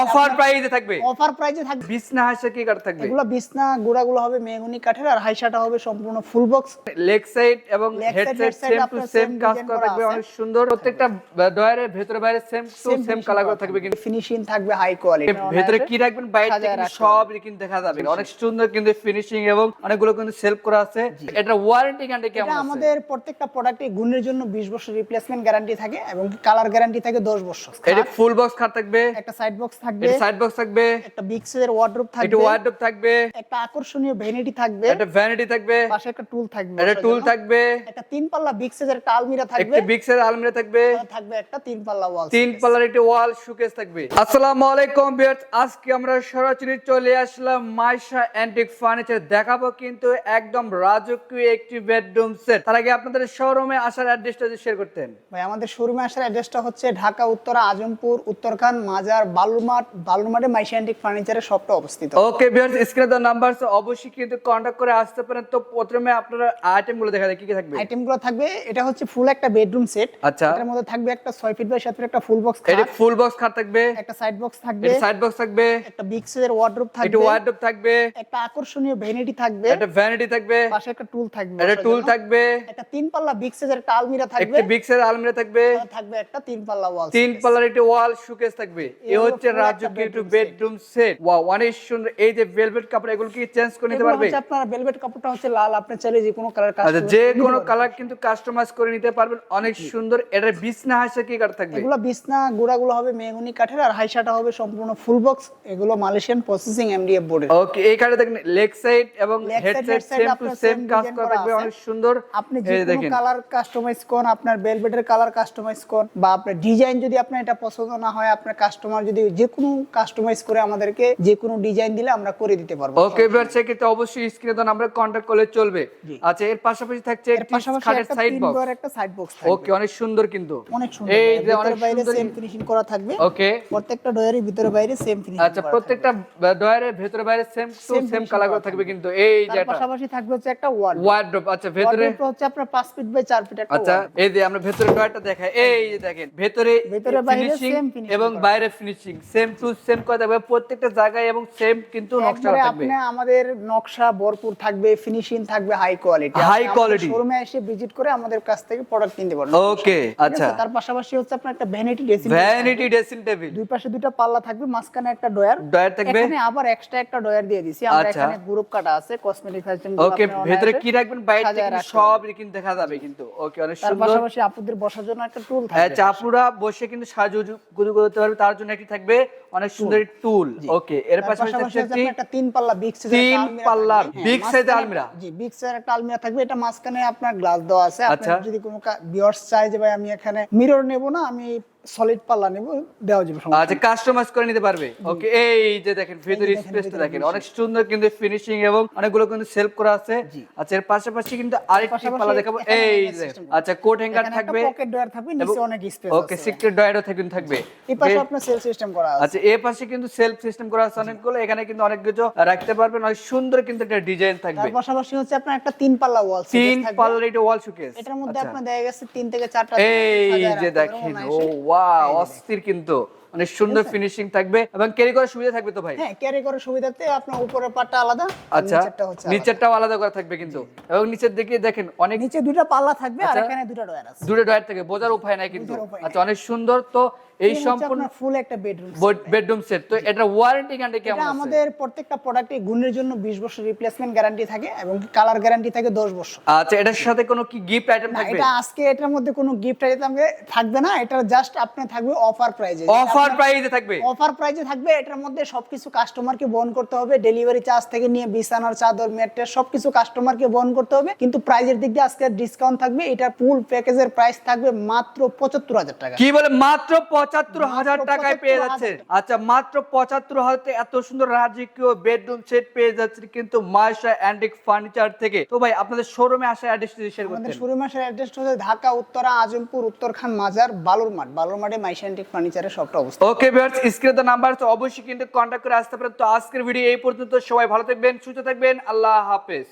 Offer প্রাইসে থাকবে। Offer প্রাইজে থাকবে। বিছনা হাসে কি কাঠ থাকবে? এগুলো বিছনা গুড়াগুলো হবে মেহগুনি কাঠের আর হাইসাটা হবে সম্পূর্ণ ফুল বক্স লেগ সাইড এবং Leg head side same to same কাজ করা থাকবে অনেক সুন্দর। প্রত্যেকটা ডয়ারের ভেতরে বাইরে সেম টু সেম কালার করা থাকবে কিন্তু ফিনিশিং থাকবে হাই কোয়ালিটি ভেতরে কি রাখবেন? বাইরে থেকে সব কিন্তু দেখা যাবে। অনেক সুন্দর কিন্তু ফিনিশিং এবং অনেকগুলো কিন্তু সেলফ করা আছে। এটা ওয়ারেন্টি গ্যারান্টি কেমন আছে? আমাদের প্রত্যেকটা প্রোডাক্টে গুণের জন্য 20 বছর রিপ্লেসমেন্ট গ্যারান্টি থাকে এবং কালার গ্যারান্টি থাকে 10 বছর। এটা ফুল বক্স খাট থাকবে। একটা সাইড বক্স থাকবে। এটা সাইড বক্স থাকবে। একটা বিগ সাইজের ওয়ার্ড্রোব এটা থাকবে ওয়ার্ডরোব থাকবে। একটা আকর্ষণীয় ভ্যানিটি থাকবে। এটা ভ্যানিটি থাকবে। পাশে একটা টুল থাকবে। এটা টুল থাকবে। একটা তিন পাল্লা বিগ সাইজের একটা আলমিরা থাকবে। একটা বিগ আলমিরা থাকবে। থাকবে একটা তিন পাল্লা ওয়াল তিন পাল্লার একটি ওয়াল শোকেস থাকবে। আসসালামু আলাইকুম ভিউয়ার্স আজকে আমরা সরাসরি চলে আসলাম মাইশা অ্যান্টিক ফার্নিচার দেখাবো কিন্তু একদম রাজকীয় একটি বেডরুম সেট তার আগে আপনাদের শোরুমে আসার অ্যাড্রেসটা শেয়ার করতেন। ভাই আমাদের শোরুমে আসার অ্যাড্রেসটা হচ্ছে ঢাকা উত্তরা আজমপুর উত্তরখান মাজার বালুরমাঠ বালুরমাঠে মাইশিয়ান্টিক ফার্নিচারের শপটা অবস্থিত। ওকে ভিউয়ার্স স্ক্রিনে দেওয়া নাম্বার অবশ্যই কিন্তু কন্টাক্ট করে আসতে পারেন। তো প্রথমে আপনারা আইটেমগুলো দেখা যায় কি কি থাকবে? আইটেমগুলো থাকবে এটা হচ্ছে ফুল একটা বেডরুম সেট আচ্ছা। এটার মধ্যে থাকবে একটা 6 ফিট বাই 7 ফিট একটা ফুল বক্স এটা ফুল বক্স খাট থাকবে। একটা সাইড বক্স থাকবে। এটা সাইড বক্স থাকবে। একটা বিগ সাইজের ওয়ার্ড্রোব এটা থাকবে। ওয়ার্ডরোব থাকবে। একটা আকর্ষণীয় ভ্যানিটি থাকবে। এটা ভ্যানিটি থাকবে। পাশে একটা টুল থাকবে বসার টুল থাকবে। একটা তিন পাল্লা বিগ সাইজের একটা আলমিরা থাকবে। একটা বিগ আলমিরা থাকবে। থাকবে একটা তিন পাল্লা ওয়াল তিন পাল্লার একটি ওয়াল শোকেস থাকবে। এ হলো হচ্ছে পুরো একটা বেডরুম সেট। ওয়াও অনেক সুন্দর এই যে ভেলভেট কাপড় এগুলো কি চেঞ্জ করে নিতে পারবে? আপনার ভেলভেট কাপড়টা হচ্ছে লাল আপনি চাইলে যে কোনো কালার আচ্ছা যে কোনো কালার কিন্তু কাস্টমাইজ করে নিতে পারবেন। অনেক সুন্দর। এটার বিছনা হাসে কি কাঠ থাকবে? এগুলো বিছনা গুড়াগুলো হবে মেহগুনি কাঠের আর হাইসাটা হবে সম্পূর্ণ ফুল বক্স এগুলো মালয়েশিয়ান প্রসেসিং এমডিএফ বোর্ডের ওকে এই কার্ডে দেখেন লেগ সাইড এবং head side same to same কাজ করা থাকবে। অনেক সুন্দর। আপনি যে কোনো কালার কাস্টমাইজ করুন আপনার ভেলভেটের কালার কাস্টমাইজ করুন বা আপনার ডিজাইন যদি আপনার এটা পছন্দ না হয় আপনার কাস্টমার যদি যে কোনো কাস্টমাইজ করে আমাদেরকে যে কোনো ডিজাইন দিলে আমরা করে দিতে পারব ওকে এবার সেক্ষেত্রে অবশ্যই স্ক্রিনে তো আমরা কন্ট্যাক্ট করলে চলবে। আচ্ছা এর পাশাপাশি থাকছে একটি খাটের সাইড বক্স একটা সাইড বক্স থাকবে। ওকে অনেক সুন্দর কিন্তু। অনেক সুন্দর এই যে অনেক সুন্দর সেম ফিনিশিং করা থাকবে। ওকে প্রত্যেকটা ডয়ারের ভিতরে বাইরে সেম ফিনিশিং আচ্ছা প্রত্যেকটা ডয়ারের ভেতরে বাইরে সেম টু সেম কালার করা থাকবে কিন্তু। এই যে এটা। পাশাপাশি থাকবে হচ্ছে একটা ওয়াল ওয়ার্ডরোব আচ্ছা ভেতরে হচ্ছে আপনার 5 ফিট বাই 4 ফিট একটা আচ্ছা। এই যে আমরা ভেতরে ডয়ারটা দেখাই। এই যে দেখেন ভেতরে ভেতরে বাইরে সেম ফিনিশিং এবং বাইরে ফিনিশিং সেম টু সেম করা থাকবে। প্রত্যেকটা জায়গায় এবং সেম কিন্তু নকশা থাকবে। আপনি আমাদের নকশা ভরপুর থাকবে ফিনিশিং থাকবে হাই কোয়ালিটি High quality। শোরুমে এসে ভিজিট করে আমাদের কাছ থেকে প্রোডাক্ট কিনতে পারবেন। ওকে আচ্ছা। তার পাশাপাশি হচ্ছে আপনার একটা vanity dressing vanity dressing table দুই পাশে দুইটা পাল্লা থাকবে মাঝখানে একটা ডয়ার ডয়ার থাকবে। এখানে আবার এক্সট্রা একটা ডয়ার দিয়ে দিছি। আমরা আচ্ছা। এখানে গ্রুপ কাটা আছে কসমেটিক আইটেম ওকে ভেতরে কি রাখবেন? বাইরে থেকে সব কিন্তু দেখা যাবে কিন্তু। ওকে অনেক তার পাশাপাশি আপুদের বসার জন্য একটা টুল থাকবে। চাপুরা বসে কিন্তু সাজুজু গুজু করতে পারবে তার জন্য একটি থাকবে অনেক সুন্দর টুল ওকে এর পাশাপাশি একটি তিন পাল্লা বিগ সাইজের তিন পাল্লার big size এর আলমিরা। জি বিগ সাইজের একটা আলমিরা থাকবে। এটা মাঝখানে আপনার গ্লাস দেওয়া আছে। আপনি আচ্ছা। যদি কোনো ভিউয়ার্স চাই যে ভাই আমি এখানে মিরর নেব না আমি সলিড পাল্লা নেব দেওয়া যাবে আচ্ছা কাস্টমাইজ করে নিতে পারবে। ওকে এই যে দেখেন ভিতরে স্পেসটা দেখেন। অনেক সুন্দর কিন্তু ফিনিশিং এবং অনেকগুলো কিন্তু সেলফ করা আছে। আচ্ছা এর পাশাপাশি কিন্তু আরেকটি পাল্লা দেখাবো। এই যে আচ্ছা কোট হ্যাঙ্গার থাকবে পকেট ডয়ার থাকবে নিচে অনেক স্পেস ওকে সিক্রেট ডয়ারও থাকবে থাকবে। এই পাশে আপনার সেল সিস্টেম করা আছে। আচ্ছা এই পাশে কিন্তু সেলফ সিস্টেম করা আছে। অনেকগুলো এখানে কিন্তু অনেক কিছু রাখতে পারবেন। অনেক সুন্দর কিন্তু একটা ডিজাইন থাকবে। তার পাশাপাশি হচ্ছে আপনার একটা তিন পাল্লা ওয়াল তিন পাল্লার এটা ওয়াল শোকেস এটার মধ্যে আপনার দেখা গেছে তিন থেকে চারটা এই যে দেখেন ও। ওয়াও অস্থির কিন্তু। অনেক সুন্দর ফিনিশিং থাকবে এবং ক্যারি করার সুবিধা থাকবে তো ভাই? হ্যাঁ ক্যারি করার সুবিধাতে আপনার উপরের পাটটা আলাদা আচ্ছা। নিচেরটাও আলাদা। করা থাকবে কিন্তু। এবং নিচের দিকে দেখেন অনেক নিচে দুইটা পাল্লা থাকবে আর আচ্ছা। এখানে দুটো ডয়ার আছে। দূরে ডয়ার থেকে বোঝার উপায় নাই কিন্তু। আচ্ছা অনেক সুন্দর। তো এই সম্পূর্ণ ফুল একটা বেডরুম বেডরুম সেট তো এটা ওয়ারেন্টি গ্যারান্টি কেমন আছে? আমাদের প্রত্যেকটা প্রোডাক্টে গুণের জন্য 20 বছর রিপ্লেসমেন্ট গ্যারান্টি থাকে এবং কালার গ্যারান্টি থাকে 10 বছর। আচ্ছা এটার সাথে কোনো কি গিফট আইটেম থাকবে? এটা আজকে এটার মধ্যে কোনো গিফট আইটেম থাকবে না এটা জাস্ট আপনার থাকবে অফার প্রাইজে অফার প্রাইসে থাকবে? অফার প্রাইজে থাকবে এটার মধ্যে সবকিছু কাস্টমারকে বহন করতে হবে ডেলিভারি চার্জ থেকে নিয়ে বিছানার চাদর ম্যাট্রেস সবকিছু কাস্টমারকে বহন করতে হবে কিন্তু প্রাইজের দিক দিয়ে আজকে ডিসকাউন্ট থাকবে এটা ফুল প্যাকেজের প্রাইস থাকবে মাত্র পঁচাত্তর হাজার টাকা। কি বলে মাত্র পঁচাত্তর হাজার টাকায় পেয়ে যাচ্ছে। আচ্ছা মাত্র পঁচাত্তর হাজার এত সুন্দর রাজকীয় বেডরুম সেট পেয়ে যাচ্ছে কিন্তু মায়েশা অ্যান্টিক ফার্নিচার থেকে। তো ভাই আপনাদের শোরুমে আসা অ্যাড্রেস শেয়ার আমাদের করতেন। শুরু মাসের অ্যাড্রেস হচ্ছে ঢাকা উত্তরা আজমপুর উত্তরখান মাজার বালুরমাঠ বালুরমাঠে মাইশান্টিক ফার্নিচারের সবটা অবস্থা ওকে ভিউয়ার্স স্ক্রিনে তো নাম্বার আছে অবশ্যই কিন্তু কন্টাক্ট করে আসতে পারেন। তো আজকের ভিডিও এই পর্যন্ত। সবাই ভালো থাকবেন সুস্থ থাকবেন। আল্লাহ হাফেজ।